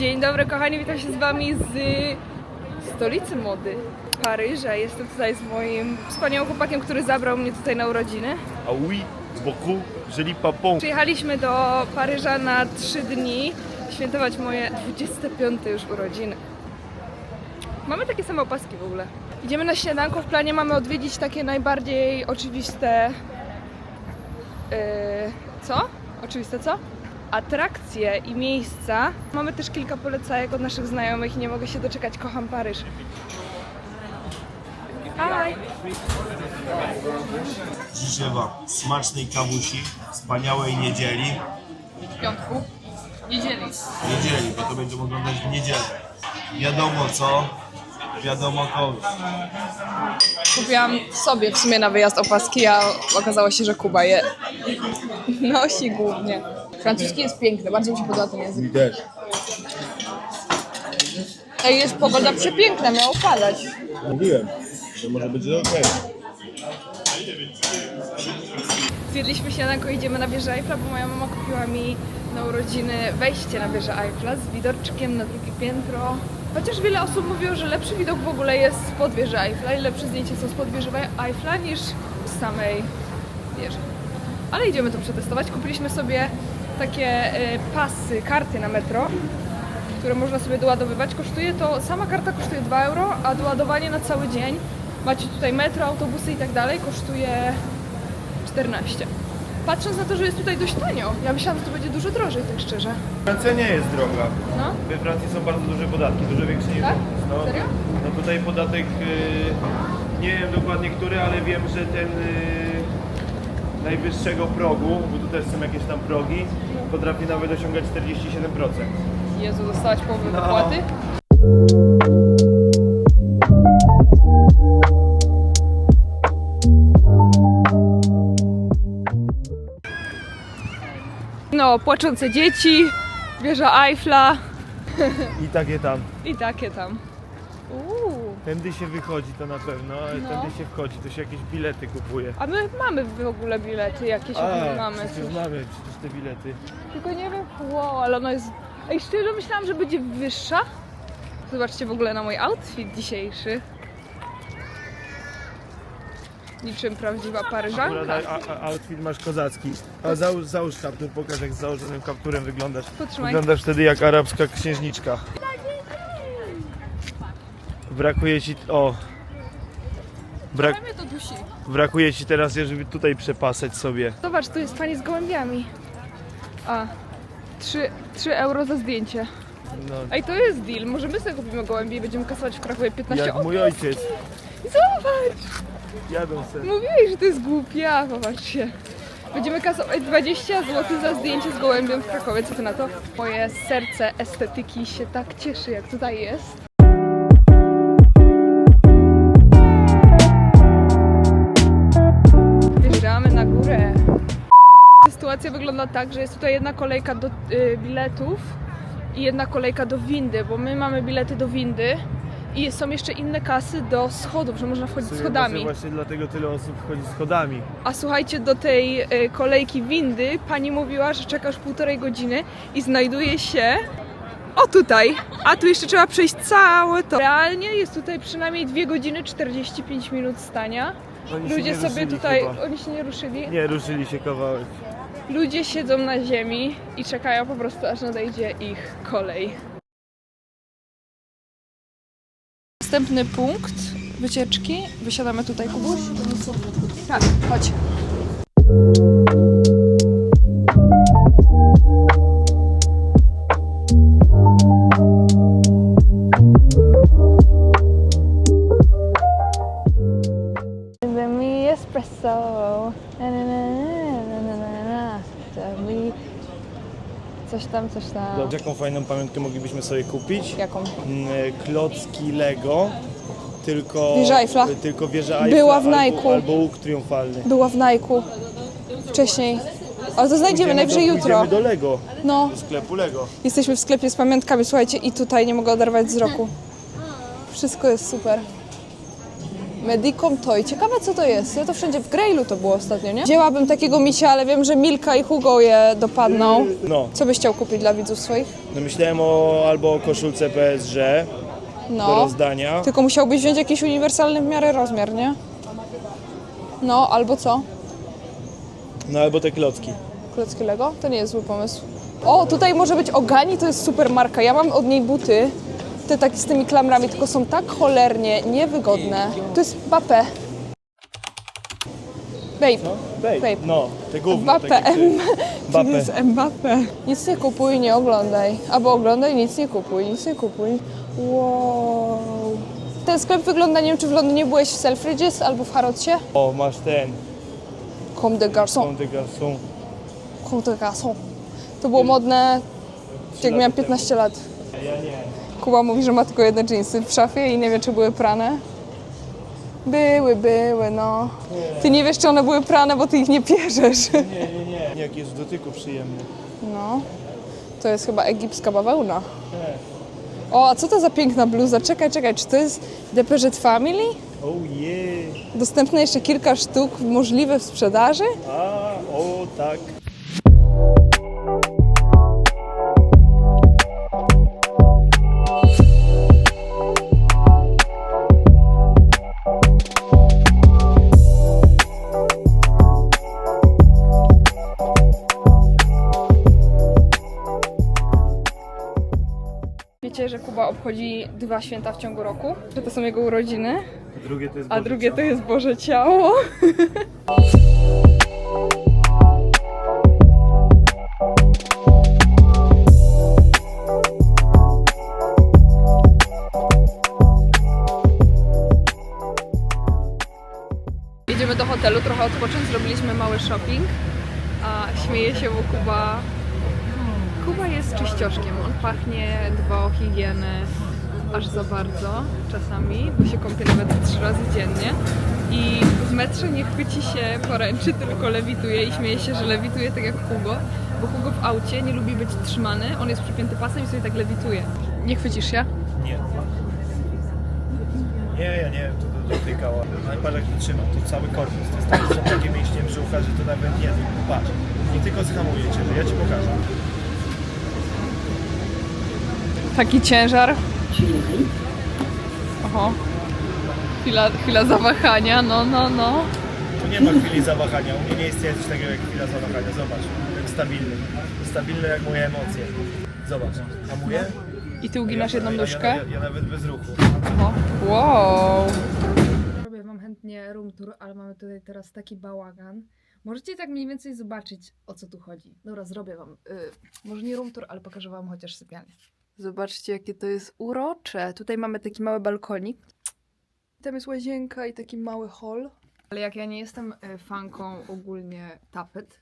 Dzień dobry kochani, witam się z wami z stolicy mody Paryża. Jestem tutaj z moim wspaniałym chłopakiem, który zabrał mnie tutaj na urodziny. Ah oui, beaucoup, joli papon. Przyjechaliśmy do Paryża na 3 dni świętować moje 25 już urodziny. Mamy takie same opaski w ogóle. Idziemy na śniadanko, w planie mamy odwiedzić takie najbardziej oczywiste... Yy, co? Oczywiste co? Atrakcje i miejsca. Mamy też kilka polecajek od naszych znajomych i nie mogę się doczekać. Kocham Paryż. Hi! Życzę Wam smacznej kawusi, wspaniałej niedzieli. Piątku. Niedzieli. Niedzieli, bo to będziemy oglądać w niedzielę. Wiadomo co, wiadomo kogo. Kupiłam sobie w sumie na wyjazd opaski, a okazało się, że Kuba je nosi głównie. Francuski jest piękny, bardziej mi się podoba ten język. Też. Ej, jest pogoda przepiękna, miało padać. Mówiłem, że może być okej. Zjedliśmy śniadanko i idziemy na wieżę Eiffla, bo moja mama kupiła mi na urodziny wejście na wieżę Eiffla z widoczkiem na drugie piętro. Chociaż wiele osób mówiło, że lepszy widok w ogóle jest spod wieży Eiffla i lepsze zdjęcia są spod wieży Eiffla niż z samej wieży. Ale idziemy to przetestować. Kupiliśmy sobie takie e, pasy, karty na metro, które można sobie doładowywać. Kosztuje to, sama karta kosztuje 2 euro, a doładowanie na cały dzień, macie tutaj metro, autobusy i tak dalej, kosztuje 14. Patrząc na to, że jest tutaj dość tanio, ja myślałam, że to będzie dużo drożej, tak szczerze. Francja nie jest droga. No, We Francji są bardzo duże podatki, dużo większe niż Tak? u nas, no. Serio? No tutaj podatek, y, nie wiem dokładnie który, ale wiem, że ten y, najwyższego progu, bo tu też są jakieś tam progi, potrafi nawet osiągać 47%. Jezu, dostałaś połowę No. wypłaty? No, płaczące dzieci, wieża Eiffla I takie tam. i takie tam. Uuu. Tędy się wychodzi to na pewno, ale No. tędy się wchodzi, to się jakieś bilety kupuje. A my mamy w ogóle bilety jakieś, A, mamy. przecież mamy przecież te bilety. Tylko nie wiem, wow, ale ona jest... Ej, szczerze myślałam, że będzie wyższa. Zobaczcie w ogóle na mój outfit dzisiejszy. Niczym prawdziwa Akurat paryżanka. a, a, outfit masz kozacki. A załóż, załóż kaptur, pokaż jak z założonym kapturem wyglądasz. Potrzymaj. Wyglądasz wtedy jak arabska księżniczka. Brakuje ci... o... Brak, Ale mnie to dusi. brakuje ci teraz, żeby tutaj przepasać sobie. Zobacz, tu jest pani z gołębiami. A, 3, 3 euro za zdjęcie. No, Ej, to jest deal. Może my sobie kupimy gołębie i będziemy kasować w Krakowie 15 jak mój ojciec. Zobacz! Jadą se. Mówiłeś, że to jest głupie, a popatrzcie. Będziemy kasować 20 zł za zdjęcie z gołębiem w Krakowie. Co ty na to? Moje serce estetyki się tak cieszy, jak tutaj jest. Sytuacja wygląda tak, że jest tutaj jedna kolejka do y, biletów i jedna kolejka do windy, bo my mamy bilety do windy i są jeszcze inne kasy do schodów, że można wchodzić schodami. Właśnie, właśnie dlatego tyle osób wchodzi schodami. A słuchajcie, do tej y, kolejki windy pani mówiła, że czekasz półtorej godziny i znajduje się o tutaj. A tu jeszcze trzeba przejść całe to. Realnie jest tutaj przynajmniej 2 godziny 45 minut stania. Oni się Ludzie nie sobie ruszyli tutaj, chyba. oni się nie ruszyli. Nie, ruszyli się kawałek. Ludzie siedzą na ziemi i czekają po prostu aż nadejdzie ich kolej. Następny punkt wycieczki. Wysiadamy tutaj, Kubuś? Tak, chodź. Espresso. Na, na, na, na, na, na, The me- Coś tam, coś tam. Jaką fajną pamiątkę moglibyśmy sobie kupić? Jaką? Mm, klocki Lego, tylko Wieża Eiffla. tylko wieża Eiffla Była w albo, Nike'u. albo łuk triumfalny. Była w Nike'u. Wcześniej. Ale to znajdziemy najwyżej do, jutro. Pójdziemy do Lego, No, do sklepu Lego. jesteśmy w sklepie z pamiątkami, słuchajcie, i tutaj nie mogę oderwać wzroku. Wszystko jest super. Medicom Toy. Ciekawe co to jest. Ja to wszędzie w Grailu to było ostatnio, nie? Wzięłabym takiego misia, ale wiem, że Milka i Hugo je dopadną. No, Co byś chciał kupić dla widzów swoich? no myślałem o albo o koszulce PSG do No. rozdania. Tylko musiałbyś wziąć jakiś uniwersalny w miarę rozmiar, nie? No, albo co? No albo te klocki. Klocki Lego? To nie jest zły pomysł. O, tutaj może być Ogani, to jest super marka. Ja mam od niej buty. Te takie z tymi klamrami, tylko są tak cholernie niewygodne. To jest Mbappé. Babe. No, babe. Babe. No, te gówno. Mbappé. M. Mbappé. To jest Mbappé. Nic nie kupuj, nie oglądaj. Albo oglądaj, nic nie kupuj, nic nie kupuj. Wow. Ten sklep wygląda, nie wiem czy w Londynie byłeś w Selfridges albo w Harrodsie. O, masz ten. Comme des garçons. Są te garçons. Comme des garçons. To było modne, jak miałam 15 lat. Ja nie. Kuba mówi, że ma tylko jedne dżinsy w szafie i nie wie, czy były prane. Były, były, no. Ty nie wiesz, czy one były prane, bo ty ich nie pierzesz. Nie, nie, nie. Jak jest w dotyku przyjemny. No. To jest chyba egipska bawełna. Nie. O, a co to za piękna bluza? Czekaj, czekaj, czy to jest Depeche Family? Oh yeah. Dostępne jeszcze kilka sztuk, możliwe w sprzedaży? A, o tak. Kuba obchodzi dwa święta w ciągu roku? Że to są jego urodziny, Drugie to jest a Boże drugie to ciało. jest Boże Ciało. Jedziemy do hotelu, trochę odpocząć, zrobiliśmy mały shopping, a śmieje się, bo Kuba Kuba jest czyścioszkiem. On pachnie, dba o higienę aż za bardzo czasami, bo się kąpie nawet trzy razy dziennie. I w metrze nie chwyci się poręczy, tylko lewituje i śmieje się, że lewituje tak jak Hugo, bo Hugo w aucie nie lubi być trzymany, on jest przypięty pasem i sobie tak lewituje. Nie chwycisz się? Nie. Nie, ja nie wiem, to do- dotykała. Patrz jak to trzyma, to cały korpus. To jest tak, takie mięśnie brzucha, że to nawet nie. Patrz. I tylko zhamujecie, to ja ci pokażę. Taki ciężar. Oho. Chwila, chwila zawahania, no, no, no. Tu nie ma chwili zawahania. U mnie nie istnieje coś takiego jak chwila zawahania. Zobacz, jak stabilny. Stabilny jak moje emocje. Zobacz, hamuję. I ty uginasz Ja- jedną nóżkę? Ja, ja, ja nawet bez ruchu. Oho. Wow. Robię wam chętnie room tour, ale mamy tutaj teraz taki bałagan. Możecie tak mniej więcej zobaczyć, o co tu chodzi. Dobra, zrobię wam. Y, może nie room tour, ale pokażę wam chociaż sypialnię. Zobaczcie, jakie to jest urocze. Tutaj mamy taki mały balkonik. Tam jest łazienka i taki mały hall. Ale jak ja nie jestem y, fanką ogólnie tapet,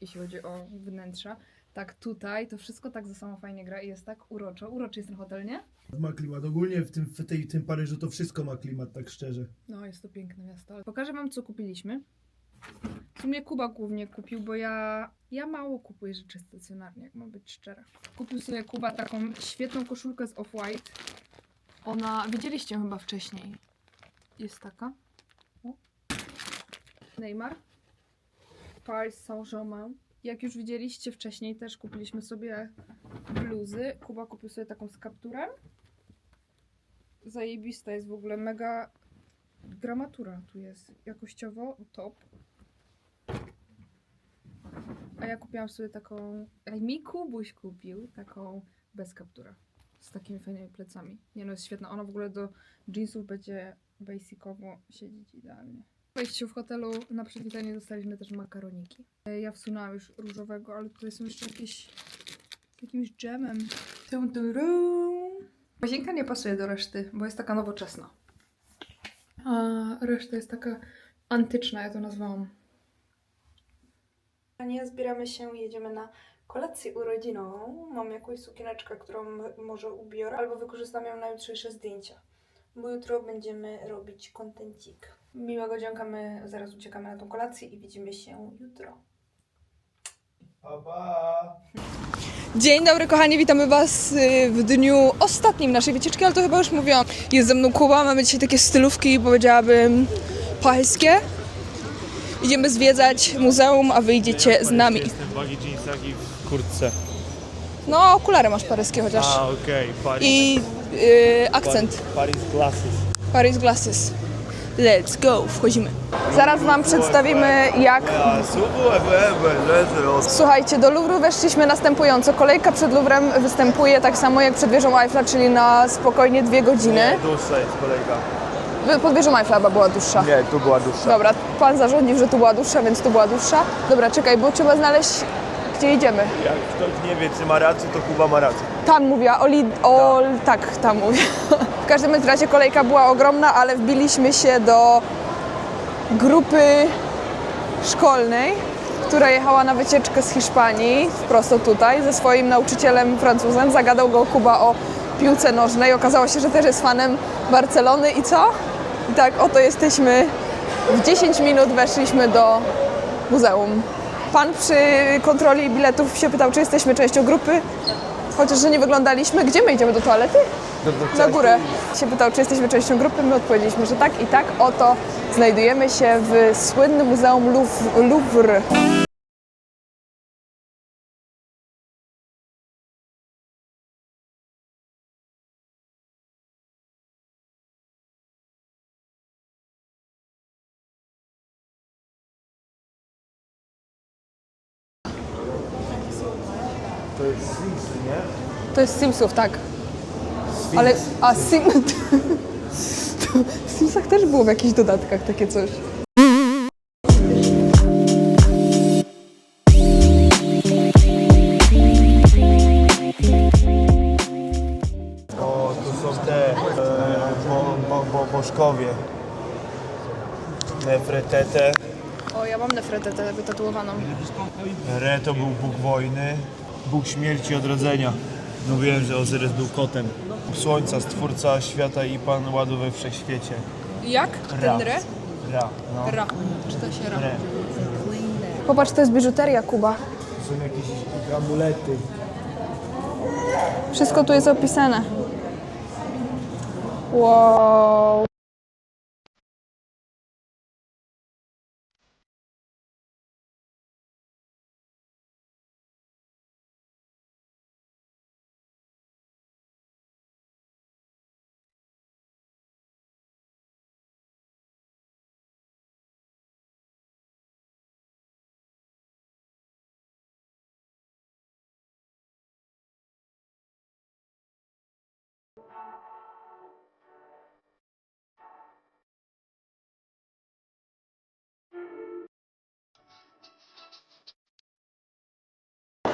jeśli chodzi o wnętrza, tak tutaj to wszystko tak ze sobą fajnie gra i jest tak uroczo. Uroczy jest ten hotel, nie? Ma klimat. Ogólnie w tym, w tej, tym Paryżu to wszystko ma klimat, tak szczerze. No, jest to piękne miasto. Pokażę wam, co kupiliśmy. W sumie Kuba głównie kupił, bo ja, ja mało kupuję rzeczy stacjonarnie, jak mam być szczera. Kupił sobie Kuba taką świetną koszulkę z Off-White. Ona, widzieliście ją chyba wcześniej. Jest taka. O. Neymar. Paris Saint-Germain. Jak już widzieliście wcześniej, też kupiliśmy sobie bluzy. Kuba kupił sobie taką z kapturem. Zajebista jest w ogóle, mega gramatura tu jest. Jakościowo top. A ja kupiłam sobie taką. Ej, mi Kubuś kupił taką bez kaptura. Z takimi fajnymi plecami. Nie no, jest świetna. Ona w ogóle do jeansów będzie basicowo siedzieć idealnie. W wejściu w hotelu na przywitanie dostaliśmy też makaroniki. E, Ja wsunęłam już różowego, ale tutaj są jeszcze jakieś z jakimś dżemem. Tum, tum. Łazienka nie pasuje do reszty, bo jest taka nowoczesna. A reszta jest taka antyczna, ja to nazwałam. Nie zbieramy się, jedziemy na kolację urodzinową. Mam jakąś sukieneczkę, którą może ubiorę, albo wykorzystam ją na jutrzejsze zdjęcia. Bo jutro będziemy robić kontencik. Miłego dzionka, my zaraz uciekamy na tą kolację i widzimy się jutro. Pa, pa. Dzień dobry kochani, witamy Was y, w dniu ostatnim naszej wycieczki, ale to chyba już mówiłam. Jest ze mną Kuba, mamy dzisiaj takie stylówki, powiedziałabym, pańskie. Idziemy zwiedzać muzeum, a wy idziecie z nami. Jestem w baggy jeansach i w kurtce. No, okulary masz paryskie chociaż. A, okej, Paris. I y, akcent. Paris glasses. Paris Glasses. Let's go, wchodzimy. Zaraz Wam przedstawimy jak... A, subu, ebe, ebe, leży, os- Słuchajcie, do Louvru weszliśmy następująco. Kolejka przed Louvrem występuje tak samo jak przed wieżą Eiffla, czyli na spokojnie dwie godziny. Dłuższa jest kolejka. Pod wieżą chyba była dłuższa. Nie, tu była dłuższa. Dobra, pan zarządził, że tu była dłuższa, więc tu była dłuższa. Dobra, czekaj, bo trzeba znaleźć, gdzie idziemy. Jak ktoś nie wie, czy ma rację, to Kuba ma rację. Tam mówiła, o, Lid- o tak, tam mówię. W każdym razie kolejka była ogromna, ale wbiliśmy się do grupy szkolnej, która jechała na wycieczkę z Hiszpanii, prosto tutaj, ze swoim nauczycielem Francuzem. Zagadał go Kuba o piłce nożnej. Okazało się, że też jest fanem Barcelony i co? I tak oto jesteśmy. W 10 minut weszliśmy do muzeum. Pan przy kontroli biletów się pytał, czy jesteśmy częścią grupy. Chociaż, że nie wyglądaliśmy. Gdzie my idziemy do toalety? Na górę. Się pytał, czy jesteśmy częścią grupy. My odpowiedzieliśmy, że tak i tak. Oto znajdujemy się w słynnym Muzeum Louvre. To jest Sims, nie? To jest Simsów, tak. Ale, a Sim... W Simsach też było w jakichś dodatkach takie coś. O, tu są te e, bo, bo, bo, bożkowie. Nefretete. O, ja mam nefretę wytatuowaną. Re to był Bóg wojny, Bóg śmierci i odrodzenia. Mówiłem, że Ozyrys był kotem. Słońca, stwórca świata i Pan ładu we wszechświecie. Jak? Ra. Ten re? Ra, no. Ra. Czyta się ra. Re. Popatrz, to jest biżuteria, Kuba. Są jakieś amulety. Wszystko tu jest opisane. Wow.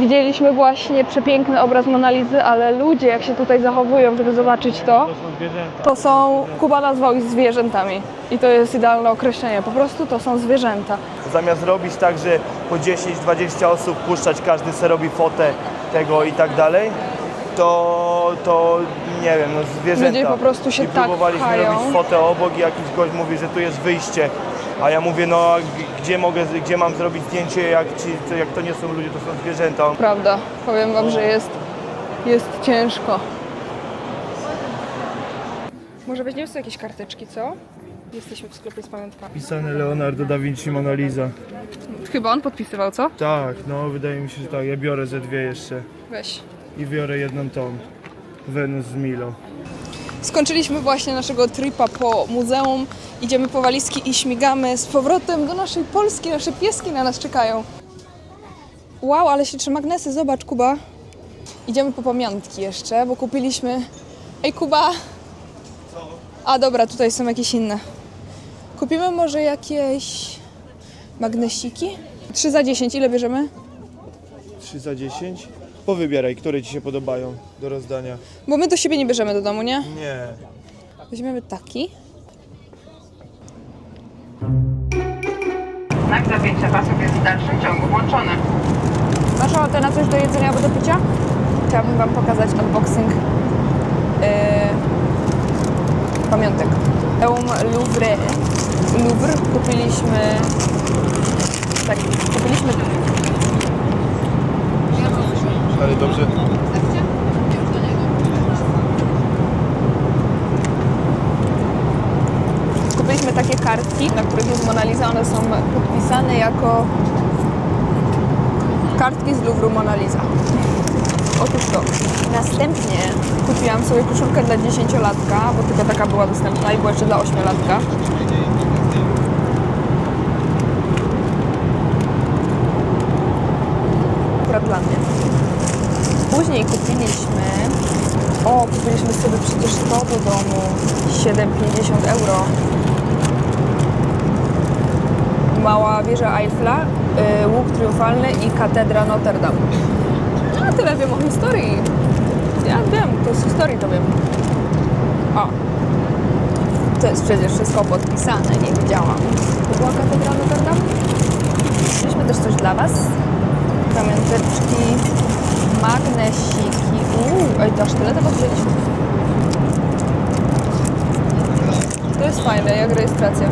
Widzieliśmy właśnie przepiękny obraz Monalizy, ale ludzie, jak się tutaj zachowują, żeby zobaczyć to, To są Kuba nazwał ich zwierzętami. I to jest idealne określenie. Po prostu to są zwierzęta. Zamiast robić tak, że po 10-20 osób puszczać, każdy sobie robi fotę tego i tak dalej, to, to nie wiem, no zwierzęta. Ludzie po prostu się I tak próbowaliśmy pchają. robić fotę obok i jakiś gość mówi, że tu jest wyjście. A ja mówię, no gdzie mogę, gdzie mam zrobić zdjęcie, jak, ci, to, jak to nie są ludzie, to są zwierzęta. Prawda. Powiem wam, że jest, jest ciężko. Może weźmiemy sobie jakieś karteczki, co? Jesteśmy w sklepie z pamiątkami. Pisane Leonardo da Vinci Mona Lisa. Chyba on podpisywał, co? Tak, no wydaje mi się, że tak. Ja biorę ze dwie jeszcze. Weź. I biorę jedną tą. Wenus z Milo. Skończyliśmy właśnie naszego tripa po muzeum. Idziemy po walizki i śmigamy z powrotem do naszej Polski. Nasze pieski na nas czekają. Wow, ale się trzy magnesy. Zobacz, Kuba. Idziemy po pamiątki jeszcze, bo kupiliśmy... Ej, Kuba! A dobra, tutaj są jakieś inne. Kupimy może jakieś magnesiki? 3 za 10, ile bierzemy? 3 za 10? Powybieraj, które Ci się podobają do rozdania. Bo my do siebie nie bierzemy do domu, nie? Nie. Weźmiemy taki. Znak zapięcia pasów jest w dalszym ciągu włączony. Masz ochotę na coś do jedzenia albo do picia? Chciałabym Wam pokazać unboxing yy, pamiątek. Eum Louvre. Louvre kupiliśmy tak, kupiliśmy Ale dobrze. Kupiliśmy takie kartki, na których jest Mona Lisa. One są podpisane jako kartki z Louvru Mona Lisa. Otóż to. Następnie kupiłam sobie koszulkę dla 10-latka, bo tylko taka była dostępna i była jeszcze dla 8-latka. Akurat dla mnie. Później kupiliśmy... O, kupiliśmy sobie przecież to do domu. 7,50 euro. Mała wieża Eiffla, y, łuk triumfalny i katedra Notre Dame. A tyle wiem o historii. Ja wiem, to z historii to wiem. O. To jest przecież wszystko podpisane, nie widziałam. To była katedra Notre Dame? Mieliśmy też coś dla Was. Pamiąteczki, magnesiki. Uuu, ej, to aż tyle tego wzięliśmy. To jest fajne, jak rejestracja.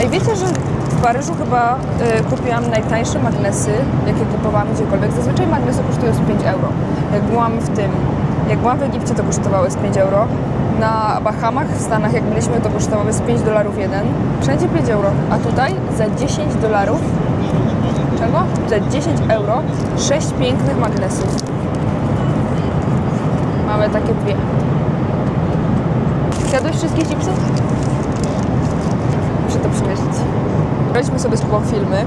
Ej, wiecie, że w Paryżu chyba y, kupiłam najtańsze magnesy, jakie kupowałam gdziekolwiek. Zazwyczaj magnesy kosztują z 5 euro. Jak byłam w tym, jak byłam w Egipcie, to kosztowały z 5 euro. Na Bahamach, w Stanach, jak byliśmy, to kosztowały z 5 dolarów jeden. Wszędzie 5 euro. A tutaj za 10 dolarów, Za 10 euro 6 pięknych magnesów. Mamy takie dwie. Zjadłeś wszystkie chipsy? Muszę to przymierzyć. Braliśmy sobie z Kubą filmy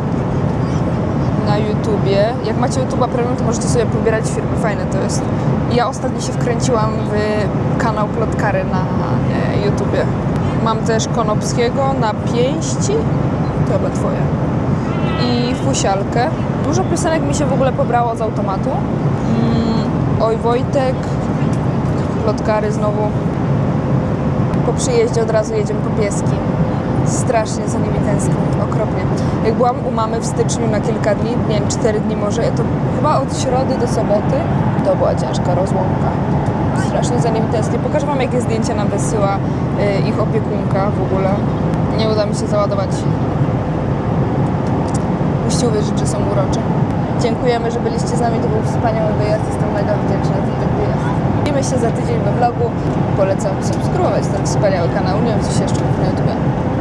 na YouTubie. Jak macie YouTube'a premium, to możecie sobie pobierać filmy. Fajne to jest. Ja ostatnio się wkręciłam w kanał Plotkary na e, YouTubie. Mam też Konopskiego na pięści. To chyba twoje. Fusialkę. Dużo piosenek mi się w ogóle pobrało z automatu. Mm, Oj Wojtek. Plotkary znowu. Po przyjeździe od razu jedziemy po pieski. Strasznie za nimi tęsknię, okropnie. Jak byłam u mamy w styczniu na kilka dni, nie wiem, 4 dni może, to chyba od środy do soboty, to była ciężka rozłąka. Strasznie za nimi tęsknię. Pokażę Wam, jakie zdjęcia nam wysyła y, ich opiekunka w ogóle. Nie uda mi się załadować. Musicie uwierzyć, że są urocze. Dziękujemy, że byliście z nami. To był wspaniały wyjazd. Jestem mega wdzięczna za ten wyjazd. Widzimy się za tydzień we vlogu. Polecam subskrybować ten wspaniały kanał. Nie wiem, co się jeszcze mówi na YouTube.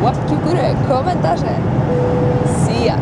Łapki w górę, komentarze. See ya!